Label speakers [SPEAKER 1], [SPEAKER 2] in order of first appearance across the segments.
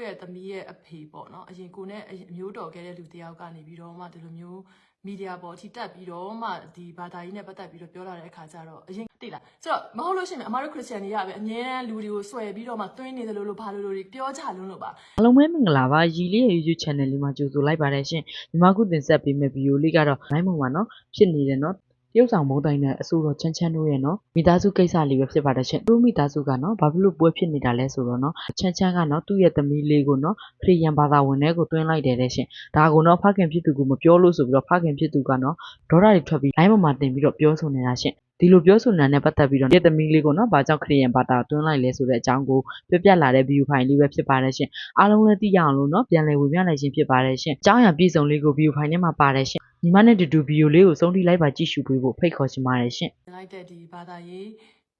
[SPEAKER 1] ယ့်ရဲ့သမီးရဲ့အဖေပေါ့နော်အရင်ကိုနဲ့အရင်အမျိုးတော်ခဲ့တဲ့လူတစ်ယောက်ကနေပြီးတော့မှဒီလိုမျိုးမီဒီယာပေါ်အထိတက်ပြီးတော့မှဒီဘာသာရေးနဲ့ပတ်သက်ပြီးတော့ပြောလာတဲ့အခါကျတော့အရင်တိလားဆိုတော့မဟုတ်လို့ရှိရင်အမားတို့ခရစ်စတန်တွေကပဲအမြဲတမ်းလူတွေကိုဆွဲပြီးတော့မှသွင်းနေတယ်လို့လို့ဘာလို့လို့ပြောကြလုံးလို့ပါ
[SPEAKER 2] အားလုံးပဲမင်္ဂလာပါရီလေးရဲ့ YouTube channel လေးမှာကြိုဆိုလိုက်ပါတယ်ရှင်ညီမခုတင်ဆက်ပေးမယ့်ဗီဒီယိုလေးကတော့နိုင်ပုံပါနော်ဖြစ်နေတယ်နော်တ ရုပ်ဆောင်မုံတိုင်းနဲ့အဆိုတော်ချမ်းချမ်းတို့ရဲ့နော်မိသားစုကိစ္စလေးပဲဖြစ်ပါတယ်ရှင်သူမိသားစုကနော်ဘာဖြစ်လို့ပွဲဖြစ်နေတာလဲဆိုတော့နော်ချမ်းချမ်းကနော်သူ့ရဲ့သမီးလေးကိုနော်ခရီးယန်ဘာသာဝင်တဲ့ကိုတွင်းလိုက်တယ်တဲ့ရှင်ဒါကိုနော်ဖခင်ဖြစ်သူကမပြောလို့ဆိုပြီးတော့ဖခင်ဖြစ်သူကနော်ဒေါ်လာတွေထွက်ပြီးလိုင်းပေါ်မှာတင်ပြီးတော့ပြောဆိုနေတာရှင်ဒီလိုပြောဆိုနေတာနဲ့ပတ်သက်ပြီးတော့ရဲ့သမီးလေးကိုနော်ဘာကြောင့်ခရီးယန်ဘာသာတွင်းလိုက်လဲဆိုတဲ့အကြောင်းကိုပြပြလာတဲ့ဗီဒီယိုဖိုင်လေးပဲဖြစ်ပါတယ်ရှင်အားလုံးလည်းသိရအောင်လို့နော်ပြန်လည်ဝင်ပြလိုက်ခြင်းဖြစ်ပါတယ်ရှင်အကြောင်းအရာပြည့်စုံလေးကိုဗီဒီယိုဖိုင်ထဲမှာပါတယ်ရှင် ညီမနဲ့တူတူဗီဒီယိုလေးကိုဆုံးထိလိုက်ပါကြည့်ရှုပေးဖို့ဖိတ်ခေါ်ချင်ပါတယ်ရှင်
[SPEAKER 1] လိုက်တဲ့ဒီဘာသာရေး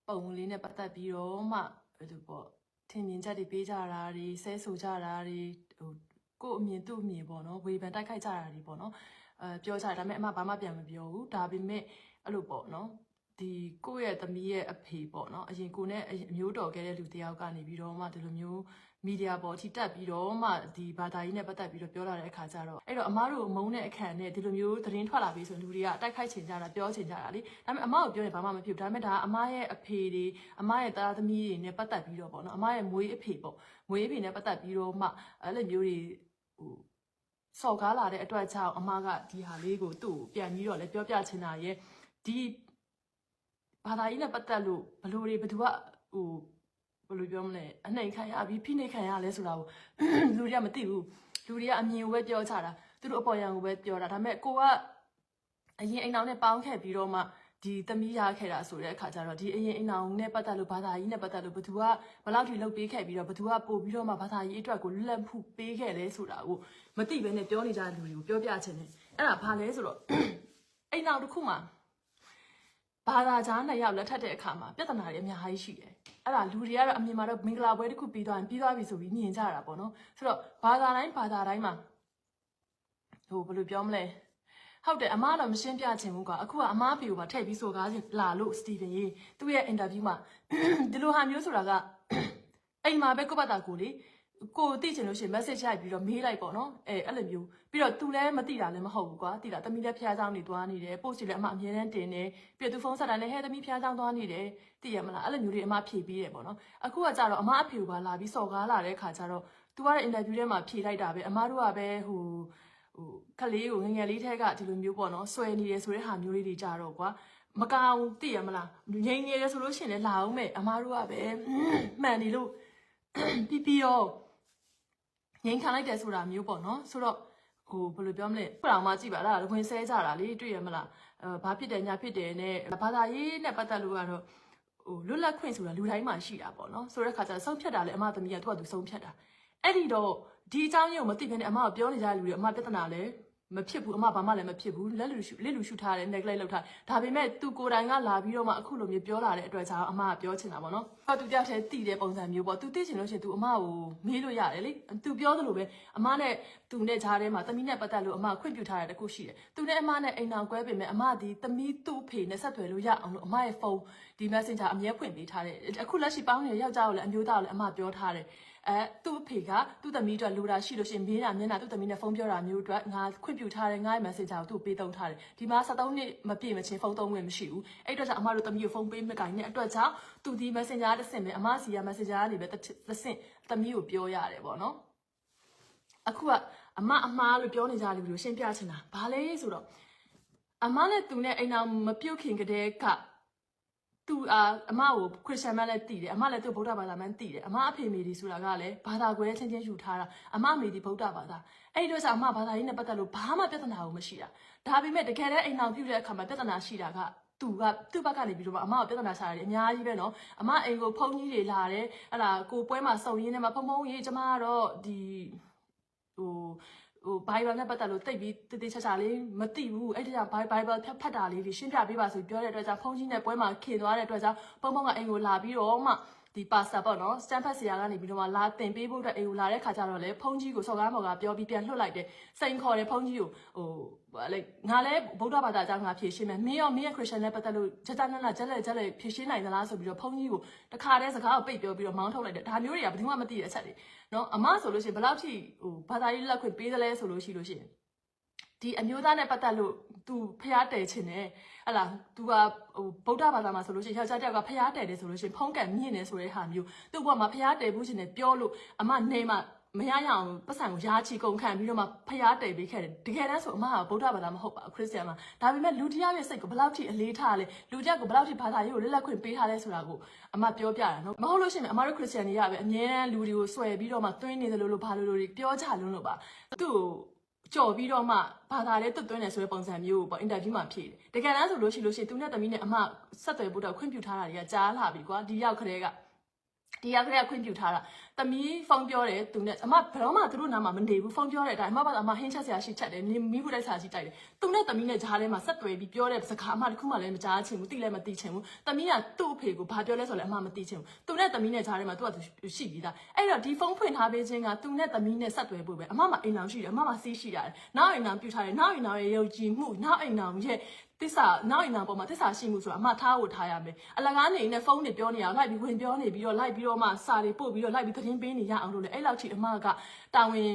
[SPEAKER 1] ပုံလေးနဲ့ပတ်သက်ပြီးတော့မှဘယ်လိုပေါ့ထင်မြင်ချက်တွေပေးကြတာတွေဆဲဆိုကြတာတွေဟိုကို့အမြင်သူ့အမြင်ပေါ့နော်ဝေဖန်တိုက်ခိုက်ကြတာတွေပေါ့နော်အဲပြောကြတယ်ဒါပေမဲ့အမဘာမှပြန်မပြောဘူးဒါပေမဲ့အဲ့လိုပေါ့နော်ဒီကိုယ့်ရဲ့သမီးရဲ့အဖေပေါ့နော်အရင်ကိုနဲ့အရင်အမျိုးတော်ခဲ့တဲ့လူတစ်ယောက်ကနေပြီးတော့မှဒီလိုမျိုး မီဒီယာပေါ်အထိတက်ပြီးတော့မှဒီဘာသာရေးနဲ့ပတ်သက်ပြီးတော့ပြောလာတဲ့အခါကျတော့အဲ့တော့အမားတို့မုန်းတဲ့အခန့်နဲ့ဒီလိုမျိုးသတင်းထွက်လာပြီးဆိုရင်လူတွေကတိုက်ခိုက်ချင်ကြတာပြောချင်ကြတာလေဒါပေမဲ့အမကိုပြောရင်ဘာမှမဖြစ်ဘူးဒါပေမဲ့ဒါကအမရဲ့အဖေတွေအမရဲ့သားသမီးတွေနဲ့ပတ်သက်ပြီးတော့ပေါ့နော်အမရဲ့မွေးအဖေပေါ့မွေးအဖေနဲ့ပတ်သက်ပြီးတော့မှအဲ့လိုမျိုးတွေဟိုစော်ကားလာတဲ့အတွက်ကြောင့်အမကဒီဟာလေးကိုသူ့ကိုပြန်ပြီးတော့လည်းပြောပြချင်တာရဲ့ဒီဘာသာရေးနဲ့ပတ်သက်လို့ဘလို့တွေဘသူကဟို ဘယ်လိုပြောမလဲအနှိမ်ခံရပြီးဖိနှိပ်ခံရလဲဆိုတာကိုလူတွေကမသိဘူးလူတွေကအမြင်ကိုပဲပြောချတာသူတို့အပေါ်ယံကိုပဲပြောတာဒါပေမဲ့ကိုကအရင်အိမ်အောင်နဲ့ပေါင်းခဲ့ပြီးတော့မှဒီသမီးရခဲ့တာဆိုတဲ့အခါကျတော့ဒီအရင်အိမ်အောင်နဲ့ပတ်သက်လို့ဘာသာရေးနဲ့ပတ်သက်လို့ဘသူကဘယ်လောက်ထိလုပ်ပေးခဲ့ပြီးတော့ဘသူကပို့ပြီးတော့မှဘာသာရေးအတွက်ကိုလက်မှုပေးခဲ့လဲဆိုတာကိုမသိဘဲနဲ့ပြောနေကြတဲ့လူတွေကိုပြောပြချင်တယ်အဲ့ဒါဘာလဲဆိုတော့အိမ်အောင်တစ်ခုမှာ ဘာသာကြားနှစ်ယောက်လက်ထပ်တဲ့အခါမှာပြဿနာတွေအများကြီးရှိတယ်။အဲ့ဒါလူတွေကတော့အမြင်မှာတော့မင်္ဂလာပွဲတစ်ခုပြီးသွားရင်ပြီးသွားပြီဆိုပြီးမြင်ကြတာပေါ့နော်။ဆိုတော့ဘာသာတိုင်းဘာသာတိုင်းမှာဟိုဘယ်လိုပြောမလဲ။ဟုတ်တယ်အမားတော့မရှင်းပြချင်ဘူးကွာအခုကအမားဖေကိုပါထည့်ပြီးဆိုကားချင်လာလို့စတီဗင်ရေးသူ့ရဲ့အင်တာဗျူးမှာဒီလိုဟာမျိုးဆိုတာကအိမ်မှာပဲကိုယ့်ဘာသာကိုလေ ကိုသိချင်လို့ရှိရင် message ရိုက်ပြီးတော့မေးလိုက်ပေါ့နော်အဲအဲ့လိုမျိုးပြီးတော့ तू လည်းမသိတာလည်းမဟုတ်ဘူးကွာသိလားတမီးလည်းဖျားဆောင်နေသွားနေတယ်ပို့ချီလည်းအမအမြဲတမ်းတင်နေပြီးတော့ तू ဖုန်းဆက်တာလည်းဟဲ့တမီးဖျားဆောင်သွားနေတယ်သိရမလားအဲ့လိုမျိုးတွေအမဖြေပြီးတယ်ပေါ့နော်အခုကကြတော့အမအဖေကိုပါလာပြီးစော်ကားလာတဲ့ခါကျတော့ तू ကတော့ interview ထဲမှာဖြေလိုက်တာပဲအမတို့ကပဲဟိုဟိုကလေးကိုငငယ်လေးထဲကဒီလိုမျိုးပေါ့နော်ဆွဲနေတယ်ဆိုတဲ့ဟာမျိုးလေးတွေကြတော့ကွာမကောင်သိရမလားငိမ့်နေတယ်ဆိုလို့ရှိရင်လည်းလာအောင်မဲ့အမတို့ကပဲမှန်နေလို့ပြီးပြီးတော့ ငိမ့်ခံလိုက်တယ်ဆိုတာမျိုးပေါ့နော်ဆိုတော့ဟိုဘယ်လိုပြောမလဲခုတော့မှကြည့်ပါလားဝင်ဆဲကြတာလေတွေ့ရမလားအဲဘာဖြစ်တယ်ညာဖြစ်တယ်နဲ့ဘာသာရေးနဲ့ပတ်သက်လို့ကတော့ဟိုလွတ်လပ်ခွင့်ဆိုတာလူတိုင်းမှာရှိတာပေါ့နော်ဆိုတဲ့ခါကျတော့ဆုံးဖြတ်တာလေအမသမီးကသူကသူဆုံးဖြတ်တာအဲ့ဒီတော့ဒီအကြောင်းရင်းကိုမသိဘဲနဲ့အမကပြောနေကြတဲ့လူတွေအမပြဿနာလဲ မဖြစ်ဘူးအမဘာမှလည်းမဖြစ်ဘူးလက်လူရှုလက်လူရှုထားတယ် neglect လုပ်ထားဒါပေမဲ့သူကိုယ်တိုင်ကလာပြီးတော့မှအခုလိုမျိုးပြောလာတဲ့အတွက်ကြောင့်အမကပြောချင်တာပေါ့နော်ဟောသူကြောက်တဲ့တည်တဲ့ပုံစံမျိုးပေါ့သူသိချင်လို့ရှိရင်သူအမကိုမေးလို့ရတယ်လေသူပြောသလိုပဲအမနဲ့သူနဲ့ဂျားထဲမှာတမီးနဲ့ပတ်သက်လို့အမခွင့်ပြုထားတဲ့တခုရှိတယ်သူနဲ့အမနဲ့အိမ်အောင်ကွဲပေမဲ့အမဒီတမီးသူ့အဖေနဲ့ဆက်သွယ်လို့ရအောင်လို့အမရဲ့ဖုန်းဒီ messenger အမြဲဖွင့်ပေးထားတယ်အခုလက်ရှိပေါင်းနေတဲ့ယောက်ျားကိုလည်းအမျိုးသားကိုလည်းအမပြောထားတယ် အဲသူ့အဖေကသူ့သမီးအတွက်လိုတာရှိလို့ရှိရင်မေးတာမျက်နှာသူ့သမီးနဲ့ဖုန်းပြောတာမျိုးအတွက်ငါခွင့်ပြုထားတယ်ငါ့ရဲ့ messenger ကိုသူ့ပေးသုံးထားတယ်ဒီမှာ73နှစ်မပြည့်မချင်းဖုန်းသုံးဝင်မရှိဘူးအဲ့အတွက်ကြောင့်အမတို့သမီးကိုဖုန်းပေးမကင်တဲ့အတွက်ကြောင့်သူဒီ messenger တစ်ဆင့်ပဲအမစီက messenger ကနေပဲတစ်ဆင့်သမီးကိုပြောရတယ်ပေါ့နော်အခုကအမအမားလို့ပြောနေကြတယ်လို့ရှင်းပြချင်တာဘာလဲဆိုတော့အမနဲ့သူနဲ့အိမ်အောင်မပြုတ်ခင်ကတည်းက သူအာအမကိုခရစ်ယာန်မှလည်းတည်တယ်အမလည်းသူဗုဒ္ဓဘာသာမှတည်တယ်အမအဖေမေဒီဆိုတာကလည်းဘာသာကွဲချင်းချင်းယူထားတာအမမေဒီဗုဒ္ဓဘာသာအဲ့ဒီတော့ဆိုအမဘာသာရေးနဲ့ပတ်သက်လို့ဘာမှပြဿနာကိုမရှိတာဒါပေမဲ့တကယ်တမ်းအိမ်အောင်ပြုတဲ့အခါမှာပြဿနာရှိတာကသူကသူ့ဘက်ကနေပြီးတော့အမကပြဿနာရှာတယ်အများကြီးပဲနော်အမအိမ်ကိုဖုန်းကြီးတွေလာတယ်ဟလာကိုပွဲမှာစုံရင်းနဲ့မှာဖုံဖုံကြီးကျမကတော့ဒီဟို ဟို Bible နဲ့ပတ်သက်လို့တိတ်ပြီးတည်တည်ချာချာလေးမသိဘူးအဲ့ဒါကြောင့် Bible ဖြတ်ဖတ်တာလေးတွေရှင်းပြပေးပါဆိုပြောတဲ့အတွက်ကြောင့်ဖုန်းကြီးနဲ့ပွဲမှာခင်သွားတဲ့အတွက်ကြောင့်ဖုန်းဖုန်းကအိမ်ကိုလာပြီးတော့မှ ဒီပါစာပေါ့နော်စတန်ဖတ်ဆရာကနေပြီးတော့မှလာတင်ပေးဖို့အတွက်အေးကိုလာတဲ့ခါကျတော့လေဖုန်းကြီးကိုစော်ကားမော်ကပြောပြီးပြန်လွှတ်လိုက်တယ်စိန်ခေါ်တယ်ဖုန်းကြီးကိုဟိုလေငါလည်းဗုဒ္ဓဘာသာအကြောင်းငါဖြေရှင်းမယ်မင်းရောမင်းရဲ့ခရစ်ယာန်နဲ့ပတ်သက်လို့ဂျတနနဂျက်လက်ဂျက်လက်ဖြေရှင်းနိုင်သလားဆိုပြီးတော့ဖုန်းကြီးကိုတခါတည်းစကားကိုပိတ်ပြောပြီးတော့မောင်းထုတ်လိုက်တယ်ဒါမျိုးတွေကဘယ်သူမှမသိတဲ့အချက်တွေနော်အမဆိုလို့ရှိရင်ဘယ်လောက်ထိဟိုဘာသာရေးလက်ခွင့်ပေးသလဲဆိုလို့ရှိလို့ရှိရင် ဒီအမျိုးသားနဲ့ပတ်သက်လို့ तू ဖျားတယ်ချင်တယ်ဟတ်လား तू ကဟိုဗုဒ္ဓဘာသာမှာဆိုလို့ရှိရင်ယောက်ျားတစ်ယောက်ကဖျားတယ်တယ်ဆိုလို့ရှိရင်ဖုံးကန်မြင့်နေဆိုတဲ့ဟာမျိုးသူ့ဘဝမှာဖျားတယ်ဘူးချင်တယ်ပြောလို့အမနေမှာမရရအောင်ပတ်စံကိုယာချီကုန်ခံပြီးတော့မှဖျားတယ်ပေးခဲ့တယ်တကယ်တမ်းဆိုအမကဗုဒ္ဓဘာသာမဟုတ်ပါဘူးခရစ်ယာန်မှာဒါပေမဲ့လူတရားရဲ့စိတ်ကိုဘယ်လောက်ထိအလေးထားလဲလူတရားကိုဘယ်လောက်ထိဘာသာရေးကိုလက်လက်ခွင့်ပေးထားလဲဆိုတာကိုအမပြောပြတာနော်မဟုတ်လို့ရှိရင်အမတို့ခရစ်ယာန်တွေကပဲအမြဲတမ်းလူတွေကိုဆွဲပြီးတော့မှသွင်းနေတယ်လို့လို့ဘာလို့လို့တွေပြောကြလုံးလို့ပါသူ့ ကိုကြော်ပြီးတော့မှဘာသာလေးတွတ်သွင်းတယ်ဆိုတဲ့ပုံစံမျိုးကိုပေါ့အင်တာဗျူးမှာဖြေတယ်တကယ်တမ်းဆိုလို့ရှိလို့ရှိရင်သူနဲ့တမီးနဲ့အမဆက်သွယ်ဖို့တော့ခွင့်ပြုထားတာတွေကကြားလာပြီကွာဒီရောက်ခရဲက ဒီရောက်ခရဲကခွင့်ပြုထားတာတမီးဖုန်းပြောတယ်သူနဲ့အမဘယ်တော့မှသူတို့နားမှာမနေဘူးဖုန်းပြောတဲ့အတိုင်းအမဘာအမဟင်းချက်ဆရာရှိချက်တယ်မိဖို့တိုက်ဆရာရှိတိုက်တယ်သူနဲ့တမီးနဲ့ဂျားထဲမှာဆက်သွယ်ပြီးပြောတဲ့စကားအမတခုမှလည်းမကြားချင်ဘူးတိလည်းမတိချင်ဘူးတမီးကသူ့အဖေကိုဘာပြောလဲဆိုလဲအမမတိချင်ဘူးသူနဲ့တမီးနဲ့ဂျားထဲမှာသူကသူရှိပြီးသားအဲ့တော့ဒီဖုန်းဖွင့်ထားပေးခြင်းကသူနဲ့တမီးနဲ့ဆက်သွယ်ဖို့ပဲအမမအိမ်အောင်ရှိတယ်အမမစီးရှိရတယ်နောက်အိမ်အောင်ပြုထားတယ်နောက်အိမ်အောင်ရဲ့ယုံကြည်မှုနောက်အိမ်အောင်ရဲ့ တစ္ဆာနောက်အိမ်အောင်ပေါ်မှာတစ္ဆာရှိမှုဆိုတာအမထားဖို့ထားရမယ်အလကားနေနဲ့ဖုန်းတွေပြောနေအောင်လိုက်ပြီးဝင်ပြောနေပြီးတော့လိုက်ပြီးတော့မှစာတွေပို့ပြီးတော့လိုက်ပြီးသတင်းပေးနေရအောင်လို့လေအဲ့လောက်ထိအမကတာဝန်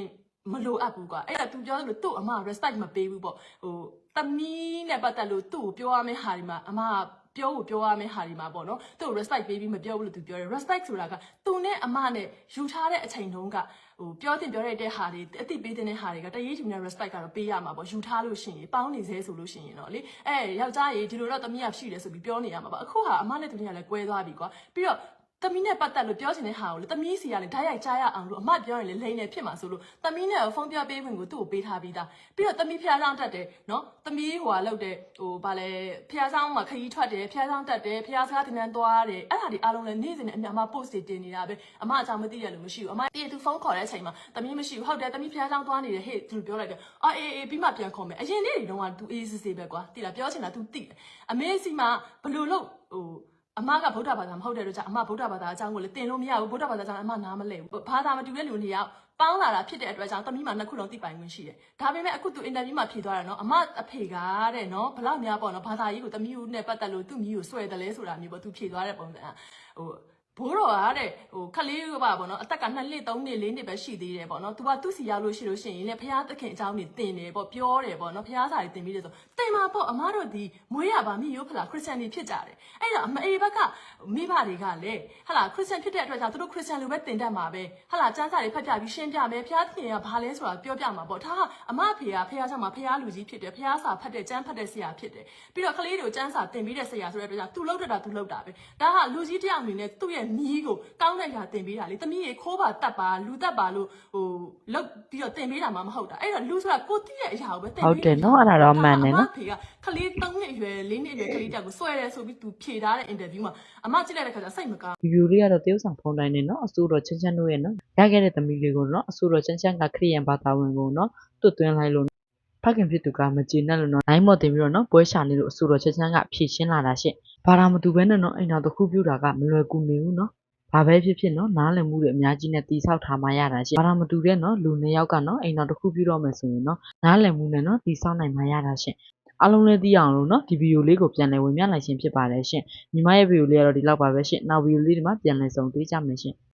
[SPEAKER 1] မလိုအပ်ဘူးကွာအဲ့ဒါ तू ပြောလို့သူ့အမ respect မပေးဘူးပေါ့ဟိုတမီးနဲ့ပတ်သက်လို့သူ့ကိုပြောရမယ့်ဟာဒီမှာအမကပြောဖို့ပြောရမယ့်ဟာဒီမှာပေါ့နော်သူ့ကို respect ပေးပြီးမပြောဘူးလို့ तू ပြောတယ် respect ဆိုတာကသူနဲ့အမနဲ့ယူထားတဲ့အချိန်တုန်းက ဟိုပြောတင်ပြောရတဲ့ဟာတွေအသိပေးတဲ့ဟာတွေကတရေးချင်တဲ့ respect ကတော့ပေးရမှာပေါ့ယူထားလို့ရှိရင်ပေါင်းနေသေးဆိုလို့ရှိရင်တော့လေအဲယောက်ျားကြီးဒီလိုတော့တမီးကရှိတယ်ဆိုပြီးပြောနေရမှာပေါ့အခုဟာအမနဲ့သူနဲ့ကလည်းကွဲသွားပြီကွာပြီးတော့ သမီးနဲ့ပတ်သက်လို့ပြောချင်တဲ့ဟာကိုလေသမီးစီကလည်းဓာတ်ရိုက်ကြားရအောင်လို့အမပြောရင်လေလိမ့်နေဖြစ်မှာဆိုလို့သမီးနဲ့ဖုန်းပြပေးဝင်ကိုသူ့ကိုပေးထားပြီးသားပြီးတော့သမီးဖျားဆောင်တက်တယ်နော်သမီးဟိုကလောက်တယ်ဟိုဗာလဲဖျားဆောင်မှာခရီးထွက်တယ်ဖျားဆောင်တက်တယ်ဖျားစကားတင်တန်းသွားတယ်အဲ့ဒါဒီအားလုံးလည်းနေ့စဉ်နဲ့အများအမ post တွေတင်နေတာပဲအမအကြောင်းမသိရလို့မရှိဘူးအမတည့်သူဖုန်းခေါ်တဲ့အချိန်မှာသမီးမရှိဘူးဟုတ်တယ်သမီးဖျားဆောင်သွားနေတယ်ဟေ့သူပြောလိုက်တယ်အော်အေးအေးပြီးမှပြန်ခေါ်မယ်အရင်နေ့တွေတုန်းက तू အေးစစ်စစ်ပဲကွာတိလားပြောချင်တာ तू တိတယ်အမေစီမှာဘယ်လို့လို့ဟို အမကဗုဒ္ဓဘာသာမဟုတ်တဲ့တို့ကြောင့်အမဗုဒ္ဓဘာသာအကြောင်းကိုလည်းတင်လို့မရဘူးဗုဒ္ဓဘာသာအကြောင်းအမနားမလဲဘူးဘာသာမတူတဲ့လူတွေရောက်ပေါင်းလာတာဖြစ်တဲ့အတွက်ကြောင့်တမိမှာနှစ်ခုလုံးသိပိုင်ခွင့်ရှိတယ်ဒါပေမဲ့အခုသူအင်တာဗျူးမှာဖြေသွားတယ်နော်အမအဖေကတဲ့နော်ဘလောက်များပေါ့နော်ဘာသာရေးကိုတမိကိုနဲ့ပတ်သက်လို့သူ့မိကိုဆွဲတယ်လဲဆိုတာမျိုးပေါ့သူဖြေသွားတဲ့ပုံစံဟို ဘိုးတော်ကတဲ့ဟိုခလေးကပါပေါ့နော်အသက်က2နှစ်3နှစ်4နှစ်ပဲရှိသေးတယ်ပေါ့နော်။ तू ကသူ့စီရောက်လို့ရှိလို့ရှိရင်လေဖះသခင်အကြောင်းတွေတင်တယ်ပေါ့ပြောတယ်ပေါ့နော်။ဖះစာတွေတင်ပြီးတယ်ဆိုတင်မှာပေါ့အမားတို့ဒီမွေးရပါမိရိုးဖလားခရစ်စတန်တွေဖြစ်ကြတယ်။အဲ့တော့အမအေဘက်ကမိဘတွေကလည်းဟလာခရစ်စတန်ဖြစ်တဲ့အတွက်ကြောင့်သူတို့ခရစ်စတန်လိုပဲတင်တတ်မှာပဲ။ဟလာစမ်းစာတွေဖတ်ပြပြီးရှင်းပြမယ်။ဖះသခင်ကဘာလဲဆိုတာပြောပြမှာပေါ့။ဒါကအမဖေကဖះဆောင်မှာဖះလူကြီးဖြစ်တယ်။ဖះစာဖတ်တဲ့ကျမ်းဖတ်တဲ့ဆရာဖြစ်တယ်။ပြီးတော့ကလေးတွေကိုကျမ်းစာတင်ပြီးတဲ့ဆရာဆိုတဲ့အတွက်ကြောင့် तू လောက်တတာ तू လောက်တာပဲ။ဒါကလူကြီးတစ်ယောက်အနေနဲ့သူ့ရဲ့ နီးကိုကောင်းတဲ့ຢာတင်ပေးတာလေ။တမီးရေခိုးပါတတ်ပါလူတတ်ပါလို့ဟိုလောက်ပြီးတော့တင်ပေးတာမှမဟုတ်တာ။အဲ့တော့လူဆိုတာကိုတိရဲ့အရာကိုပဲတင်ပေး
[SPEAKER 2] ဟုတ်တယ်နော်အဲ့ဒါတော့မှန်တယ်နော်
[SPEAKER 1] အမဖေကခလေး၃နှစ်အရွယ်၄နှစ်အရွယ်ကလေးတက်ကိုဆွဲရဲဆိုပြီး तू ဖြေထားတဲ့ interview မှာအမကြည့်လိုက်တဲ့ခါကျစိတ်မကောင်း
[SPEAKER 2] ဒီဗီဒီယိုလေးကတော့တရုတ်ဆောင်ဖုန်းတိုင်းနဲ့နော်အစိုးရချမ်းချမ်းတို့ရဲ့နော်ရခဲ့တဲ့သမီးလေးကိုနော်အစိုးရချမ်းချမ်းကခရီးယန်ဘာသာဝင်ကိုနော်တွတ်သွင်းလိုက်လို့ဖခင်ဖြစ်သူကမကျေနပ်လို့နော်နိုင်မော်တင်ပြီးတော့နော်ပွဲရှာနေလို့အစိုးရချမ်းချမ်းကဖြည့်ရှင်းလာတာရှင့် ဘာသာမတူဘဲနဲ့နော်အိမ်တော်တစ်ခုပြူတာကမလွယ်ကူနေဘူးနော်ဘာပဲဖြစ်ဖြစ်နော်နားလည်မှုတွေအများကြီးနဲ့တိဆောက်ထားမှရတာရှင့်ဘာသာမတူတဲ့နော်လူနှစ်ယောက်ကနော်အိမ်တော်တစ်ခုပြူတော့မယ်ဆိုရင်နော်နားလည်မှုနဲ့နော်တိဆောက်နိုင်မှရတာရှင့်အားလုံးလည်းသိအောင်လို့နော်ဒီဗီဒီယိုလေးကိုပြန်လည်ဝင်ပြလိုက်ခြင်းဖြစ်ပါတယ်ရှင်ညီမရဲ့ဗီဒီယိုလေးကတော့ဒီလောက်ပါပဲရှင်နောက်ဗီဒီယိုလေးဒီမှာပြန်လည်ဆုံတွေ့ကြမယ်ရှင်